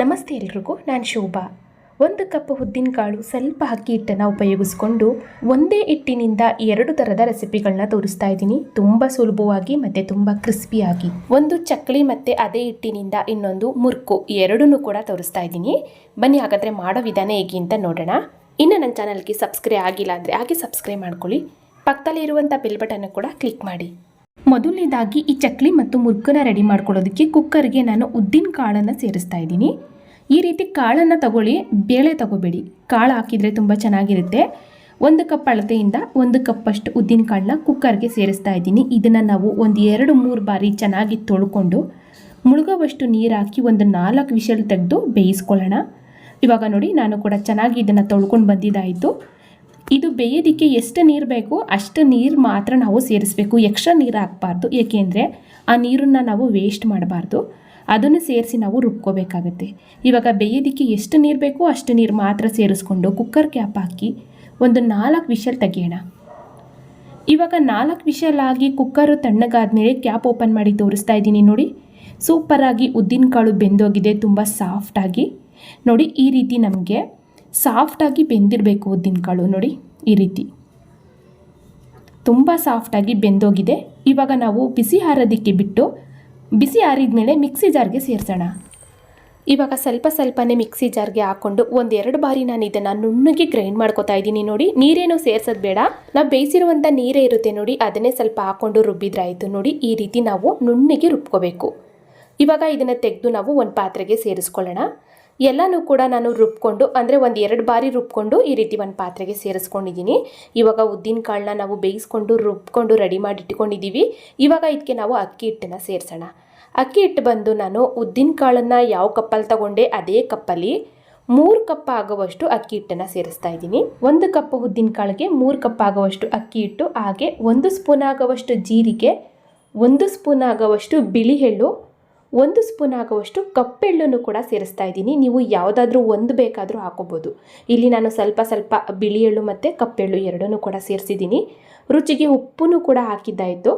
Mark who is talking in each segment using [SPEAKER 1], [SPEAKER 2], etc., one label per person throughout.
[SPEAKER 1] ನಮಸ್ತೆ ಎಲ್ರಿಗೂ, ನಾನು ಶೋಭಾ. ಒಂದು ಕಪ್ ಉದ್ದಿನಕಾಳು ಸ್ವಲ್ಪ ಅಕ್ಕಿ ಹಿಟ್ಟನ್ನು ಉಪಯೋಗಿಸ್ಕೊಂಡು ಒಂದೇ ಹಿಟ್ಟಿನಿಂದ ಎರಡು ಥರದ ರೆಸಿಪಿಗಳನ್ನ ತೋರಿಸ್ತಾ ಇದ್ದೀನಿ. ತುಂಬ ಸುಲಭವಾಗಿ ಮತ್ತು ತುಂಬ ಕ್ರಿಸ್ಪಿಯಾಗಿ ಒಂದು ಚಕ್ಕಳಿ ಮತ್ತು ಅದೇ ಹಿಟ್ಟಿನಿಂದ ಇನ್ನೊಂದು ಮುರ್ಕು ಎರಡನ್ನೂ ಕೂಡ ತೋರಿಸ್ತಾ ಇದ್ದೀನಿ. ಬನ್ನಿ, ಹಾಗಾದರೆ ಮಾಡೋ ವಿಧಾನ ಹೇಗೆ ಅಂತ ನೋಡೋಣ. ಇನ್ನು ನನ್ನ ಚಾನಲ್ಗೆ ಸಬ್ಸ್ಕ್ರೈಬ್ ಆಗಿಲ್ಲ ಅಂದರೆ ಹಾಗೆ ಸಬ್ಸ್ಕ್ರೈಬ್ ಮಾಡ್ಕೊಳ್ಳಿ. ಪಕ್ಕದಲ್ಲಿ ಇರುವಂಥ ಬೆಲ್ ಬಟನ್ ಕೂಡ ಕ್ಲಿಕ್ ಮಾಡಿ. ಮೊದಲನೇದಾಗಿ ಈ ಚಕ್ಲಿ ಮತ್ತು ಮುರ್ಕನ ರೆಡಿ ಮಾಡ್ಕೊಳ್ಳೋದಕ್ಕೆ ಕುಕ್ಕರ್ಗೆ ನಾನು ಉದ್ದಿನ ಕಾಳನ್ನು ಸೇರಿಸ್ತಾ ಇದ್ದೀನಿ. ಈ ರೀತಿ ಕಾಳನ್ನು ತಗೊಳ್ಳಿ, ಬೇಳೆ ತಗೋಬೇಡಿ. ಕಾಳು ಹಾಕಿದರೆ ತುಂಬ ಚೆನ್ನಾಗಿರುತ್ತೆ. ಒಂದು ಕಪ್ ಅಳತೆಯಿಂದ ಒಂದು ಕಪ್ಪಷ್ಟು ಉದ್ದಿನ ಕಾಳನ್ನ ಕುಕ್ಕರ್ಗೆ ಸೇರಿಸ್ತಾ ಇದ್ದೀನಿ. ಇದನ್ನು ನಾವು ಒಂದು ಎರಡು ಮೂರು ಬಾರಿ ಚೆನ್ನಾಗಿ ತೊಳ್ಕೊಂಡು ಮುಳುಗುವಷ್ಟು ನೀರು ಹಾಕಿ ಒಂದು ನಾಲ್ಕು ವಿಷಲ್ ತೆಗೆದು ಬೇಯಿಸ್ಕೊಳ್ಳೋಣ. ಇವಾಗ ನೋಡಿ, ನಾನು ಕೂಡ ಚೆನ್ನಾಗಿ ಇದನ್ನು ತೊಳ್ಕೊಂಡು ಬಂದಿದ್ದಾಯಿತು. ಇದು ಬೇಯೋದಕ್ಕೆ ಎಷ್ಟು ನೀರು ಬೇಕು ಅಷ್ಟು ನೀರು ಮಾತ್ರ ನಾವು ಸೇರಿಸಬೇಕು. ಎಕ್ಸ್ಟ್ರಾ ನೀರು ಹಾಕಬಾರ್ದು. ಏಕೆಂದರೆ ಆ ನೀರನ್ನು ನಾವು ವೇಸ್ಟ್ ಮಾಡಬಾರ್ದು. ಅದನ್ನು ಸೇರಿಸಿ ನಾವು ರುಬ್ಕೋಬೇಕಾಗತ್ತೆ. ಇವಾಗ ಬೇಯೋದಕ್ಕೆ ಎಷ್ಟು ನೀರು ಬೇಕೋ ಅಷ್ಟು ನೀರು ಮಾತ್ರ ಸೇರಿಸ್ಕೊಂಡು ಕುಕ್ಕರ್ ಕ್ಯಾಪ್ ಹಾಕಿ ಒಂದು ನಾಲ್ಕು ವಿಷಲ್ ತೆಗೆಯೋಣ. ಇವಾಗ ನಾಲ್ಕು ವಿಷಲ್ ಆಗಿ ಕುಕ್ಕರು ತಣ್ಣಗಾದ್ಮೇಲೆ ಕ್ಯಾಪ್ ಓಪನ್ ಮಾಡಿ ತೋರಿಸ್ತಾ ಇದ್ದೀನಿ ನೋಡಿ. ಸೂಪರಾಗಿ ಉದ್ದಿನಕಾಳು ಬೆಂದೋಗಿದೆ, ತುಂಬ ಸಾಫ್ಟಾಗಿ ನೋಡಿ ಈ ರೀತಿ ನಮಗೆ ಸಾಫ್ಟಾಗಿ ಬೆಂದಿರಬೇಕು ಉದ್ದಿನಕಾಳು ನೋಡಿ ಈ ರೀತಿ. ತುಂಬ ಸಾಫ್ಟಾಗಿ ಬೆಂದೋಗಿದೆ. ಇವಾಗ ನಾವು ಬಿಸಿ ಹಾರೋದಕ್ಕೆ ಬಿಟ್ಟು ಬಿಸಿ ಹಾರಿದ ಮೇಲೆ ಮಿಕ್ಸಿ ಜಾರ್ಗೆ ಸೇರಿಸೋಣ. ಇವಾಗ ಸ್ವಲ್ಪ ಸ್ವಲ್ಪನೇ ಮಿಕ್ಸಿ ಜಾರ್ಗೆ ಹಾಕ್ಕೊಂಡು ಒಂದೆರಡು ಬಾರಿ ನಾನು ಇದನ್ನು ನುಣ್ಣಗೆ ಗ್ರೈಂಡ್ ಮಾಡ್ಕೊತಾ ಇದ್ದೀನಿ ನೋಡಿ. ನೀರೇನು ಸೇರ್ಸೋದು ಬೇಡ. ನಾವು ಬೇಯಿಸಿರುವಂಥ ನೀರೇ ಇರುತ್ತೆ ನೋಡಿ. ಅದನ್ನೇ ಸ್ವಲ್ಪ ಹಾಕ್ಕೊಂಡು ರುಬ್ಬಿದ್ರಾಯಿತು ನೋಡಿ. ಈ ರೀತಿ ನಾವು ನುಣ್ಣಗೆ ರುಬ್ಕೋಬೇಕು. ಇವಾಗ ಇದನ್ನು ತೆಗೆದು ನಾವು ಒಂದು ಪಾತ್ರೆಗೆ ಸೇರಿಸ್ಕೊಳ್ಳೋಣ. ಎಲ್ಲನೂ ಕೂಡ ನಾನು ರುಬ್ಕೊಂಡು, ಅಂದರೆ ಒಂದು ಎರಡು ಬಾರಿ ರುಬ್ಕೊಂಡು ಈ ರೀತಿ ಒಂದು ಪಾತ್ರೆಗೆ ಸೇರಿಸ್ಕೊಂಡಿದ್ದೀನಿ ಇವಾಗ ಉದ್ದಿನ ಕಾಳನ್ನ ನಾವು ಬೇಯಿಸ್ಕೊಂಡು, ರುಬ್ಕೊಂಡು, ರೆಡಿ ಮಾಡಿ ಇಟ್ಕೊಂಡಿದ್ದೀವಿ ಇವಾಗ ಇದಕ್ಕೆ ನಾವು ಅಕ್ಕಿ ಹಿಟ್ಟನ್ನು ಸೇರಿಸೋಣ. ಅಕ್ಕಿ ಹಿಟ್ಟು ಬಂದು ನಾನು ಉದ್ದಿನ ಕಾಳನ್ನು ಯಾವ ಕಪ್ಪಲ್ಲಿ ತಗೊಂಡೆ, ಅದೇ ಕಪ್ಪಲ್ಲಿ ಮೂರು ಕಪ್ ಆಗುವಷ್ಟು ಅಕ್ಕಿ ಹಿಟ್ಟನ್ನು ಸೇರಿಸ್ತಾ ಇದ್ದೀನಿ ಒಂದು ಕಪ್ ಉದ್ದಿನ ಕಾಳಿಗೆ ಮೂರು ಕಪ್ ಆಗುವಷ್ಟು ಅಕ್ಕಿ ಹಿಟ್ಟು, ಹಾಗೆ ಒಂದು ಸ್ಪೂನ್ ಆಗುವಷ್ಟು ಜೀರಿಗೆ, ಒಂದು ಸ್ಪೂನ್ ಆಗುವಷ್ಟು ಬಿಳಿ ಎಳ್ಳು ಒಂದು ಸ್ಪೂನ್ ಆಗುವಷ್ಟು ಕಪ್ಪೆಳ್ಳನ್ನು ಕೂಡ ಸೇರಿಸ್ತಾ ಇದ್ದೀನಿ. ನೀವು ಯಾವುದಾದ್ರೂ ಒಂದು ಬೇಕಾದರೂ ಹಾಕೋಬೋದು. ಇಲ್ಲಿ ನಾನು ಸ್ವಲ್ಪ ಸ್ವಲ್ಪ ಬಿಳಿ ಎಳ್ಳು ಮತ್ತು ಕಪ್ಪೆಳ್ಳು ಎರಡನ್ನೂ ಕೂಡ ಸೇರಿಸಿದ್ದೀನಿ. ರುಚಿಗೆ ಉಪ್ಪನ್ನು ಕೂಡ ಹಾಕಿದ್ದಾಯಿತು.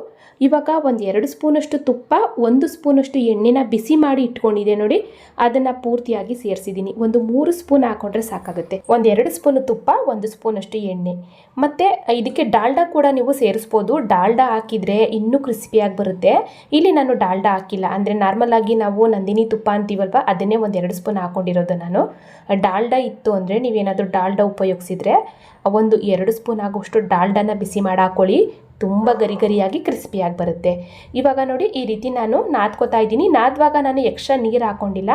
[SPEAKER 1] ಇವಾಗ ಒಂದು ಎರಡು ಸ್ಪೂನಷ್ಟು ತುಪ್ಪ, ಒಂದು ಸ್ಪೂನಷ್ಟು ಎಣ್ಣೆನ ಬಿಸಿ ಮಾಡಿ ಇಟ್ಕೊಂಡಿದೆ ನೋಡಿ. ಅದನ್ನು ಪೂರ್ತಿಯಾಗಿ ಸೇರಿಸಿದ್ದೀನಿ. ಒಂದು ಮೂರು ಸ್ಪೂನ್ ಹಾಕೊಂಡ್ರೆ ಸಾಕಾಗುತ್ತೆ. ಒಂದು ಎರಡು ಸ್ಪೂನ್ ತುಪ್ಪ, ಒಂದು ಸ್ಪೂನಷ್ಟು ಎಣ್ಣೆ. ಮತ್ತು ಇದಕ್ಕೆ ಡಾಲ್ಡಾ ಕೂಡ ನೀವು ಸೇರಿಸ್ಬೋದು. ಡಾಲ್ಡಾ ಹಾಕಿದರೆ ಇನ್ನೂ ಕ್ರಿಸ್ಪಿಯಾಗಿ ಬರುತ್ತೆ. ಇಲ್ಲಿ ನಾನು ಡಾಲ್ಡಾ ಹಾಕಿಲ್ಲ. ಅಂದರೆ ನಾರ್ಮಲ್ ಆಗಿ ನಾವು ನಂದಿನಿ ತುಪ್ಪ ಅಂತೀವಲ್ವ, ಅದನ್ನೇ ಒಂದು ಎರಡು ಸ್ಪೂನ್ ಹಾಕೊಂಡಿರೋದು ನಾನು. ಡಾಲ್ಡಾ ಇತ್ತು ಅಂದರೆ ನೀವೇನಾದರೂ ಡಾಲ್ಡಾ ಉಪಯೋಗಿಸಿದರೆ, ಒಂದು ಎರಡು ಸ್ಪೂನ್ ಆಗುವಷ್ಟು ಡಾಲ್ಡಾನ ಬಿಸಿ ಮಾಡಿ ಹಾಕೊಳ್ಳಿ ತುಂಬ ಗರಿ ಗರಿಯಾಗಿ ಕ್ರಿಸ್ಪಿಯಾಗಿ ಬರುತ್ತೆ. ಇವಾಗ ನೋಡಿ ಈ ರೀತಿ ನಾನು ನಾದ್ಕೋತಾ ಇದ್ದೀನಿ. ನಾದುವಾಗ ನಾನು ಎಕ್ಸ್ಟ್ರಾ ನೀರು ಹಾಕ್ಕೊಂಡಿಲ್ಲ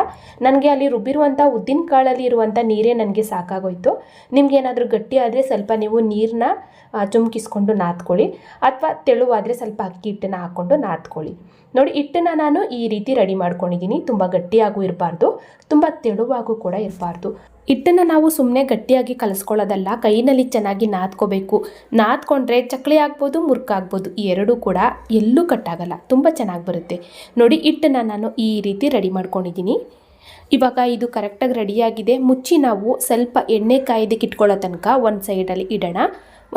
[SPEAKER 1] ನನಗೆ ಅಲ್ಲಿ ರುಬ್ಬಿರುವಂಥ ಉದ್ದಿನ ಕಾಳಲ್ಲಿ ಇರುವಂಥ ನೀರೇ ನನಗೆ ಸಾಕಾಗೋಯಿತು. ನಿಮ್ಗೆ ಏನಾದರೂ ಗಟ್ಟಿ ಆದರೆ ಸ್ವಲ್ಪ ನೀವು ನೀರನ್ನ ಚುಮುಕಿಸ್ಕೊಂಡು ನಾದ್ಕೊಳ್ಳಿ. ಅಥವಾ ತೆಳುವಾದರೆ ಸ್ವಲ್ಪ ಅಕ್ಕಿ ಹಿಟ್ಟನ್ನು ಹಾಕ್ಕೊಂಡು ನಾದ್ಕೊಳ್ಳಿ. ನೋಡಿ, ಹಿಟ್ಟನ್ನು ನಾನು ಈ ರೀತಿ ರೆಡಿ ಮಾಡ್ಕೊಂಡಿದ್ದೀನಿ. ತುಂಬ ಗಟ್ಟಿಯಾಗೂ ಇರಬಾರ್ದು. ತುಂಬ ತೆಳುವಾಗೂ ಕೂಡ ಇರಬಾರ್ದು. ಹಿಟ್ಟನ್ನು ನಾವು ಸುಮ್ಮನೆ ಗಟ್ಟಿಯಾಗಿ ಕಲಿಸ್ಕೊಳ್ಳೋದಲ್ಲ, ಕೈನಲ್ಲಿ ಚೆನ್ನಾಗಿ ನಾದ್ಕೋಬೇಕು. ನಾದ್ಕೊಂಡ್ರೆ ಚಕ್ಲಿ ಆಗ್ಬೋದು ಮುರ್ಕಾಗ್ಬೋದು ಈ ಎರಡೂ ಕೂಡ ಎಲ್ಲೂ ಕಟ್ಟಾಗಲ್ಲ. ತುಂಬ ಚೆನ್ನಾಗಿ ಬರುತ್ತೆ. ನೋಡಿ, ಹಿಟ್ಟನ್ನು ನಾನು ಈ ರೀತಿ ರೆಡಿ ಮಾಡ್ಕೊಂಡಿದ್ದೀನಿ. ಇವಾಗ ಇದು ಕರೆಕ್ಟಾಗಿ ರೆಡಿಯಾಗಿದೆ. ಮುಚ್ಚಿ ನಾವು ಸ್ವಲ್ಪ ಎಣ್ಣೆ ಕಾಯ್ದಕ್ಕೆ ಇಟ್ಕೊಳ್ಳೋ ತನಕ ಒಂದು ಸೈಡಲ್ಲಿ ಇಡೋಣ.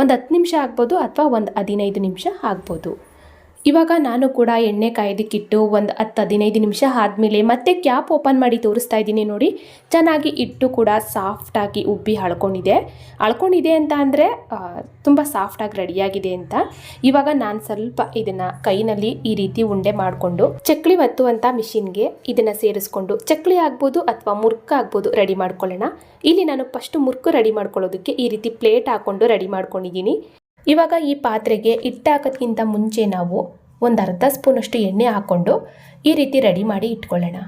[SPEAKER 1] ಒಂದು ಹತ್ತು ನಿಮಿಷ ಆಗ್ಬೋದು ಅಥವಾ ಒಂದು ಹದಿನೈದು ನಿಮಿಷ ಆಗ್ಬೋದು. ಇವಾಗ ನಾನು ಕೂಡ ಎಣ್ಣೆ ಕಾಯ್ದಕ್ಕಿಟ್ಟು ಒಂದು ಹತ್ತು ಹದಿನೈದು ನಿಮಿಷ ಆದಮೇಲೆ ಮತ್ತೆ ಕ್ಯಾಪ್ ಓಪನ್ ಮಾಡಿ ತೋರಿಸ್ತಾ ಇದ್ದೀನಿ ನೋಡಿ. ಚೆನ್ನಾಗಿ ಇಟ್ಟು ಕೂಡ ಸಾಫ್ಟಾಗಿ ಉಬ್ಬಿ ಹಳ್ಕೊಂಡಿದೆ ಅಳ್ಕೊಂಡಿದೆ ಅಂತ ಅಂದರೆ ತುಂಬ ಸಾಫ್ಟಾಗಿ ರೆಡಿಯಾಗಿದೆ ಅಂತ. ಇವಾಗ ನಾನು ಸ್ವಲ್ಪ ಇದನ್ನು ಕೈನಲ್ಲಿ ಈ ರೀತಿ ಉಂಡೆ ಮಾಡಿಕೊಂಡು ಚಕ್ಲಿ ಒತ್ತುವಂಥ ಮಿಷಿನ್ಗೆ ಇದನ್ನು ಸೇರಿಸ್ಕೊಂಡು, ಚಕ್ಲಿ ಆಗ್ಬೋದು ಅಥವಾ ಮುರ್ಕ ಆಗ್ಬೋದು ರೆಡಿ ಮಾಡ್ಕೊಳ್ಳೋಣ. ಇಲ್ಲಿ ನಾನು ಫಸ್ಟ್ ಮುರ್ಕು ರೆಡಿ ಮಾಡ್ಕೊಳ್ಳೋದಕ್ಕೆ ಈ ರೀತಿ ಪ್ಲೇಟ್ ಹಾಕ್ಕೊಂಡು ರೆಡಿ ಮಾಡ್ಕೊಂಡಿದ್ದೀನಿ. ಇವಾಗ ಈ ಪಾತ್ರೆಗೆ ಹಿಟ್ಟು ಮುಂಚೆ ನಾವು ಒಂದು ಅರ್ಧ ಸ್ಪೂನಷ್ಟು ಎಣ್ಣೆ ಹಾಕ್ಕೊಂಡು ಈ ರೀತಿ ರೆಡಿ ಮಾಡಿ ಇಟ್ಕೊಳ್ಳೋಣ.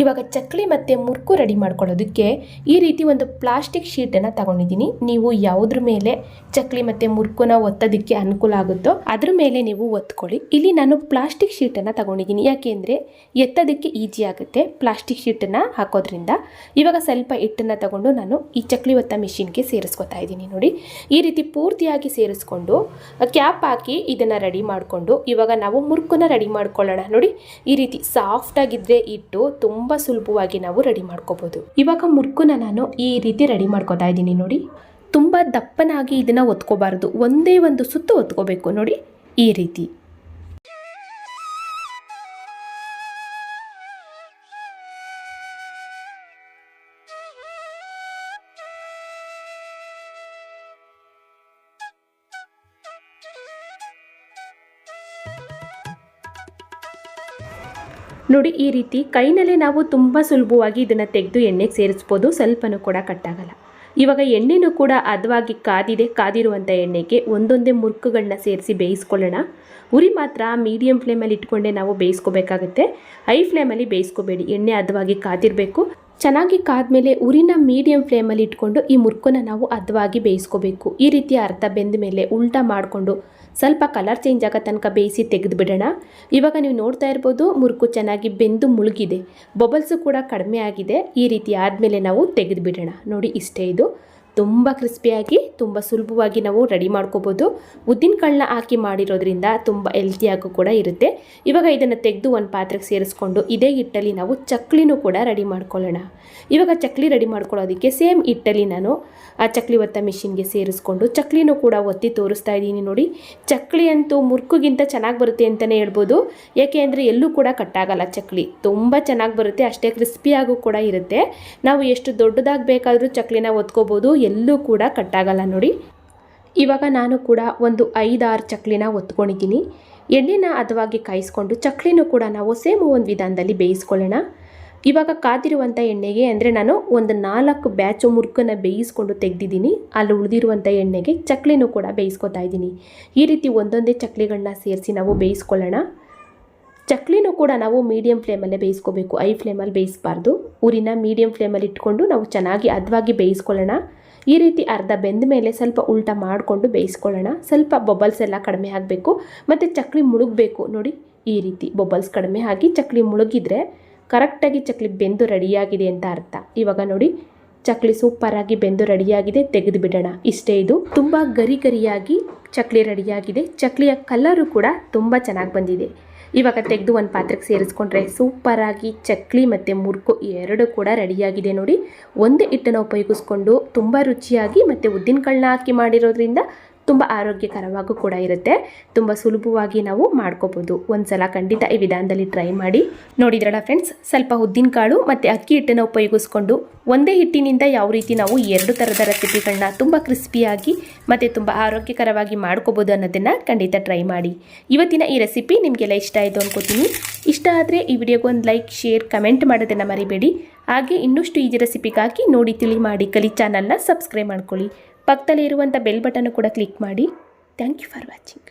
[SPEAKER 1] ಇವಾಗ ಚಕ್ಲಿ ಮತ್ತು ಮುರ್ಕು ರೆಡಿ ಮಾಡ್ಕೊಳ್ಳೋದಕ್ಕೆ ಈ ರೀತಿ ಒಂದು ಪ್ಲಾಸ್ಟಿಕ್ ಶೀಟನ್ನು ತಗೊಂಡಿದ್ದೀನಿ. ನೀವು ಯಾವುದ್ರ ಮೇಲೆ ಚಕ್ಕಲಿ ಮತ್ತು ಮುರ್ಕುನ ಒತ್ತೋದಕ್ಕೆ ಅನುಕೂಲ ಆಗುತ್ತೋ ಅದ್ರ ಮೇಲೆ ನೀವು ಒತ್ಕೊಳ್ಳಿ. ಇಲ್ಲಿ ನಾನು ಪ್ಲಾಸ್ಟಿಕ್ ಶೀಟನ್ನು ತಗೊಂಡಿದ್ದೀನಿ. ಯಾಕೆಂದರೆ ಎತ್ತೋದಕ್ಕೆ ಈಜಿ ಆಗುತ್ತೆ ಪ್ಲಾಸ್ಟಿಕ್ ಶೀಟನ್ನು ಹಾಕೋದ್ರಿಂದ. ಇವಾಗ ಸ್ವಲ್ಪ ಹಿಟ್ಟನ್ನು ತಗೊಂಡು ನಾನು ಈ ಚಕ್ಲಿ ಒತ್ತ ಮಿಷಿನ್ಗೆ ಸೇರಿಸ್ಕೊತಾ ಇದ್ದೀನಿ ನೋಡಿ. ಈ ರೀತಿ ಪೂರ್ತಿಯಾಗಿ ಸೇರಿಸ್ಕೊಂಡು ಕ್ಯಾಪ್ ಹಾಕಿ ಇದನ್ನು ರೆಡಿ ಮಾಡಿಕೊಂಡು, ಇವಾಗ ನಾವು ಮುರ್ಕುನ ರೆಡಿ ಮಾಡ್ಕೊಳ್ಳೋಣ ನೋಡಿ. ಈ ರೀತಿ ಸಾಫ್ಟಾಗಿದ್ದರೆ ಇಟ್ಟು ತುಂಬ ಸುಲಭವಾಗಿ ನಾವು ರೆಡಿ ಮಾಡ್ಕೋಬೋದು. ಇವಾಗ ಮುಡ್ಕುನ ನಾನು ಈ ರೀತಿ ರೆಡಿ ಮಾಡ್ಕೋತಾ ಇದ್ದೀನಿ ನೋಡಿ. ತುಂಬ ದಪ್ಪನಾಗಿ ಇದನ್ನು ಒತ್ಕೋಬಾರ್ದು. ಒಂದೇ ಒಂದು ಸುತ್ತು ಒತ್ಕೋಬೇಕು ನೋಡಿ ಈ ರೀತಿ. ನೋಡಿ, ಈ ರೀತಿ ಕೈನಲ್ಲೇ ನಾವು ತುಂಬ ಸುಲಭವಾಗಿ ಇದನ್ನು ತೆಗೆದು ಎಣ್ಣೆಗೆ ಸೇರಿಸ್ಬೋದು. ಸ್ವಲ್ಪನೂ ಕೂಡ ಕಟ್ಟಾಗಲ್ಲ. ಇವಾಗ ಎಣ್ಣೆನೂ ಕೂಡ ಅದವಾಗಿ ಕಾದಿದೆ. ಕಾದಿರುವಂಥ ಎಣ್ಣೆಗೆ ಒಂದೊಂದೇ ಮುರುಕುಗಳನ್ನ ಸೇರಿಸಿ ಬೇಯಿಸ್ಕೊಳ್ಳೋಣ. ಉರಿ ಮಾತ್ರ ಮೀಡಿಯಂ ಫ್ಲೇಮಲ್ಲಿ ಇಟ್ಕೊಂಡೇ ನಾವು ಬೇಯಿಸ್ಕೋಬೇಕಾಗುತ್ತೆ. ಹೈ ಫ್ಲೇಮಲ್ಲಿ ಬೇಯಿಸ್ಕೋಬೇಡಿ. ಎಣ್ಣೆ ಅದವಾಗಿ ಕಾದಿರಬೇಕು. ಚೆನ್ನಾಗಿ ಕಾದ್ಮೇಲೆ ಉರಿನ ಮೀಡಿಯಂ ಫ್ಲೇಮಲ್ಲಿ ಇಟ್ಕೊಂಡು ಈ ಮುರ್ಕುನ ನಾವು ಅದವಾಗಿ ಬೇಯಿಸ್ಕೋಬೇಕು. ಈ ರೀತಿ ಅರ್ಧ ಬೆಂದ ಮೇಲೆ ಉಲ್ಟಾ ಮಾಡಿಕೊಂಡು ಸ್ವಲ್ಪ ಕಲರ್ ಚೇಂಜ್ ಆಗೋ ತನಕ ಬೇಯಿಸಿ ತೆಗೆದುಬಿಡೋಣ. ಇವಾಗ ನೀವು ನೋಡ್ತಾ ಇರ್ಬೋದು ಮುರುಕು ಚೆನ್ನಾಗಿ ಬೆಂದು ಮುಳುಗಿದೆ. ಬಬಲ್ಸು ಕೂಡ ಕಡಿಮೆ ಆಗಿದೆ. ಈ ರೀತಿ ಆದಮೇಲೆ ನಾವು ತೆಗೆದುಬಿಡೋಣ. ನೋಡಿ ಇಷ್ಟೇ ಇದು. ತುಂಬ ಕ್ರಿಸ್ಪಿಯಾಗಿ, ತುಂಬ ಸುಲಭವಾಗಿ ನಾವು ರೆಡಿ ಮಾಡ್ಕೋಬೋದು. ಉದ್ದಿನಕಾಳನ್ನ ಹಾಕಿ ಮಾಡಿರೋದ್ರಿಂದ ತುಂಬ ಹೆಲ್ತಿಯಾಗೂ ಕೂಡ ಇರುತ್ತೆ. ಇವಾಗ ಇದನ್ನು ತೆಗೆದು ಒಂದು ಪಾತ್ರೆಗೆ ಸೇರಿಸ್ಕೊಂಡು ಇದೇ ಹಿಟ್ಟಲ್ಲಿ ನಾವು ಚಕ್ಲಿನೂ ಕೂಡ ರೆಡಿ ಮಾಡ್ಕೊಳ್ಳೋಣ. ಇವಾಗ ಚಕ್ಲಿ ರೆಡಿ ಮಾಡ್ಕೊಳ್ಳೋದಕ್ಕೆ ಸೇಮ್ ಹಿಟ್ಟಲ್ಲಿ ನಾನು ಆ ಚಕ್ಲಿ ಒತ್ತ ಮಿಷಿನ್ಗೆ ಸೇರಿಸ್ಕೊಂಡು ಚಕ್ಲಿನೂ ಕೂಡ ಒತ್ತಿ ತೋರಿಸ್ತಾ ಇದ್ದೀನಿ ನೋಡಿ. ಚಕ್ಲಿ ಅಂತೂ ಮುರುಕುಗಿಂತ ಚೆನ್ನಾಗಿ ಬರುತ್ತೆ ಅಂತಲೇ ಹೇಳ್ಬೋದು. ಯಾಕೆ ಅಂದರೆ ಎಲ್ಲೂ ಕೂಡ ಕಟ್ಟಾಗಲ್ಲ ಚಕ್ಲಿ. ತುಂಬ ಚೆನ್ನಾಗಿ ಬರುತ್ತೆ, ಅಷ್ಟೇ ಕ್ರಿಸ್ಪಿಯಾಗೂ ಕೂಡ ಇರುತ್ತೆ. ನಾವು ಎಷ್ಟು ದೊಡ್ಡದಾಗಿ ಬೇಕಾದರೂ ಚಕ್ಲಿನ ಒತ್ಕೋಬೋದು ಎಲ್ಲೂ ಕೂಡ ಕಟ್ಟಾಗಲ್ಲ ನೋಡಿ. ಇವಾಗ ನಾನು ಕೂಡ ಒಂದು ಐದಾರು ಚಕ್ಲಿನ ಒತ್ಕೊಂಡಿದ್ದೀನಿ. ಎಣ್ಣೆನ ಅದವಾಗಿ ಕಾಯಿಸ್ಕೊಂಡು ಚಕ್ಲಿನೂ ಕೂಡ ನಾವು ಸೇಮ್ ಒಂದು ವಿಧಾನದಲ್ಲಿ ಬೇಯಿಸ್ಕೊಳ್ಳೋಣ. ಇವಾಗ ಕಾದಿರುವಂಥ ಎಣ್ಣೆಗೆ ಅಂದರೆ ನಾನು ಒಂದು ನಾಲ್ಕು ಬ್ಯಾಚು ಮುರುಕನ್ನು ಬೇಯಿಸ್ಕೊಂಡು ತೆಗೆದಿದ್ದೀನಿ. ಅಲ್ಲಿ ಉಳಿದಿರುವಂಥ ಎಣ್ಣೆಗೆ ಚಕ್ಲಿನೂ ಕೂಡ ಬೇಯಿಸ್ಕೊತಾ ಇದ್ದೀನಿ. ಈ ರೀತಿ ಒಂದೊಂದೇ ಚಕ್ಲಿಗಳನ್ನ ಸೇರಿಸಿ ನಾವು ಬೇಯಿಸ್ಕೊಳ್ಳೋಣ. ಚಕ್ಲಿನೂ ಕೂಡ ನಾವು ಮೀಡಿಯಂ ಫ್ಲೇಮಲ್ಲೇ ಬೇಯಿಸ್ಕೋಬೇಕು. ಐ ಫ್ಲೇಮಲ್ಲಿ ಬೇಯಿಸಬಾರ್ದು. ಊರಿನ ಮೀಡಿಯಂ ಫ್ಲೇಮಲ್ಲಿ ಇಟ್ಕೊಂಡು ನಾವು ಚೆನ್ನಾಗಿ ಅದವಾಗಿ ಬೇಯಿಸ್ಕೊಳ್ಳೋಣ. ಈ ರೀತಿ ಅರ್ಧ ಬೆಂದ ಮೇಲೆ ಸ್ವಲ್ಪ ಉಲ್ಟ ಮಾಡಿಕೊಂಡು ಬೇಯಿಸ್ಕೊಳ್ಳೋಣ. ಸ್ವಲ್ಪ ಬಬಲ್ಸ್ ಎಲ್ಲ ಕಡಿಮೆ ಆಗಬೇಕು. ಮತ್ತು ಚಕ್ಲಿ ಮುಳುಗಬೇಕು. ನೋಡಿ, ಈ ರೀತಿ ಬಬಲ್ಸ್ ಕಡಿಮೆ ಆಗಿ ಚಕ್ಲಿ ಮುಳುಗಿದ್ರೆ ಕರೆಕ್ಟಾಗಿ ಚಕ್ಲಿ ಬೆಂದು ರೆಡಿಯಾಗಿದೆ ಅಂತ ಅರ್ಥ. ಇವಾಗ ನೋಡಿ, ಚಕ್ಲಿ ಸೂಪರಾಗಿ ಬೆಂದು ರೆಡಿಯಾಗಿದೆ. ತೆಗೆದು ಬಿಡೋಣ. ಇಷ್ಟೇ ಇದು. ತುಂಬ ಗರಿ ಗರಿಯಾಗಿ ಚಕ್ಲಿ ರೆಡಿಯಾಗಿದೆ. ಚಕ್ಲಿಯ ಕಲರು ಕೂಡ ತುಂಬ ಚೆನ್ನಾಗಿ ಬಂದಿದೆ. ಇವಾಗ ತೆಗೆದು ಒಂದು ಪಾತ್ರೆಗೆ ಸೇರಿಸ್ಕೊಂಡ್ರೆ ಸೂಪರಾಗಿ ಚಕ್ಲಿ ಮತ್ತು ಮುರ್ಕು ಎರಡು ಕೂಡ ರೆಡಿಯಾಗಿದೆ ನೋಡಿ. ಒಂದೇ ಹಿಟ್ಟನ್ನು ಉಪಯೋಗಿಸ್ಕೊಂಡು ತುಂಬ ರುಚಿಯಾಗಿ ಮತ್ತು ಉದ್ದಿನಕಾಳನ್ನ ಹಾಕಿ ಮಾಡಿರೋದ್ರಿಂದ ತುಂಬ ಆರೋಗ್ಯಕರವಾಗೂ ಕೂಡ ಇರುತ್ತೆ. ತುಂಬ ಸುಲಭವಾಗಿ ನಾವು ಮಾಡ್ಕೋಬೋದು. ಒಂದ್ಸಲ ಖಂಡಿತ ಈ ವಿಧಾನದಲ್ಲಿ ಟ್ರೈ ಮಾಡಿ ನೋಡಿದ್ರಲ್ಲ ಫ್ರೆಂಡ್ಸ್ ಸ್ವಲ್ಪ ಉದ್ದಿನಕಾಳು ಮತ್ತು ಅಕ್ಕಿ ಹಿಟ್ಟನ್ನು ಉಪಯೋಗಿಸ್ಕೊಂಡು ಒಂದೇ ಹಿಟ್ಟಿನಿಂದ ಯಾವ ರೀತಿ ನಾವು ಎರಡು ಥರದ ರೆಸಿಪಿಗಳನ್ನ ತುಂಬ ಕ್ರಿಸ್ಪಿಯಾಗಿ ಮತ್ತು ತುಂಬ ಆರೋಗ್ಯಕರವಾಗಿ ಮಾಡ್ಕೋಬೋದು ಅನ್ನೋದನ್ನು ಖಂಡಿತ ಟ್ರೈ ಮಾಡಿ. ಇವತ್ತಿನ ಈ ರೆಸಿಪಿ ನಿಮಗೆಲ್ಲ ಇಷ್ಟ ಆಯಿತು ಅನ್ಕೋತೀನಿ. ಇಷ್ಟ ಆದರೆ ಈ ವಿಡಿಯೋಗೆ ಒಂದು ಲೈಕ್ ಶೇರ್ ಕಮೆಂಟ್ ಮಾಡೋದನ್ನು ಮರಿಬೇಡಿ. ಹಾಗೆ ಇನ್ನಷ್ಟು ಈಜಿ ರೆಸಿಪಿಗಾಗಿ ನೋಡಿ, ತಿಳಿ ಮಾಡಿ, ಕಲಿ ಚಾನಲ್ನ ಸಬ್ಸ್ಕ್ರೈಬ್ ಮಾಡ್ಕೊಳ್ಳಿ. ಪಕ್ಕದಲ್ಲಿ ಇರುವಂಥ ಬೆಲ್ ಬಟನ್ ಕೂಡ ಕ್ಲಿಕ್ ಮಾಡಿ. Thank you for watching